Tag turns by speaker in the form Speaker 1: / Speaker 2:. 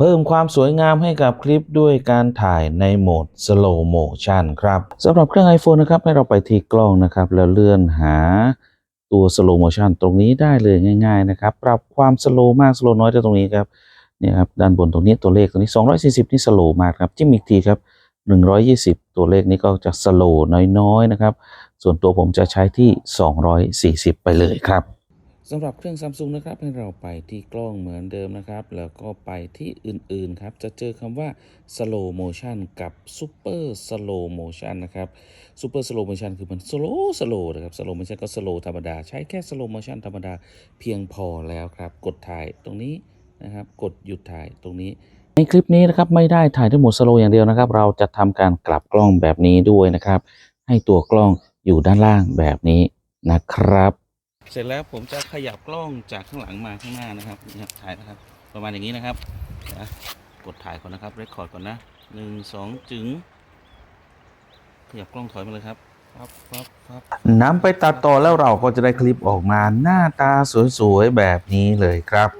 Speaker 1: เพิ่มความสวยงามให้กับคลิปด้วยการถ่ายในโหมด slow motion ครับสำหรับเครื่อง iPhone นะครับ ให้เราไปที่กล้องนะครับ แล้วเลื่อนหาตัว slow motion ตรงนี้ได้เลยง่ายๆนะครับ ปรับความ slow มาก slow น้อยจากตรงนี้ครับเนี่ยครับด้านบนตรงนี้ตัวเลขตรงนี้ 240 นี่ slow มากครับจิ้มอีกทีครับ 120 ตัวเลขนี้ก็จะ slow น้อยๆนะครับ ส่วนตัวผมจะใช้ที่ 240 ไปเลยครับ สำหรับเครื่อง Samsung นะครับให้เราไปที่กล้องเหมือนเดิมนะครับ แล้วก็ไปที่อื่นๆครับ จะเจอคำว่า slow motion กับ super slow motion นะครับ super slow motion คือมัน slow slow นะครับ slow motion ก็ slow ธรรมดา ใช้แค่ slow motion ธรรมดาเพียงพอแล้วครับ กดถ่ายตรงนี้นะครับ กดหยุดถ่ายตรงนี้ในคลิปนี้นะครับไม่ได้ถ่ายทั้งหมดสโลอย่างเดียวนะครับ เราจะทำการกลับกล้องแบบนี้ด้วยนะครับ ให้ตัวกล้องอยู่ด้านล่างแบบนี้นะครับ เสร็จแล้วผมจะขยับกล้องจากข้างหลังมาข้างหน้านะครับนี่ครับถ่ายนะครับ ประมาณอย่างนี้นะครับนะกดถ่ายก่อนนะครับเรคคอร์ดก่อนนะหนึ่งสองจึง ขยับกล้องถอยมาเลยครับปั๊บปั๊บปั๊บนำไปตัดต่อแล้วเราก็จะได้คลิปออกมาหน้าตาสวยๆแบบนี้เลยครับ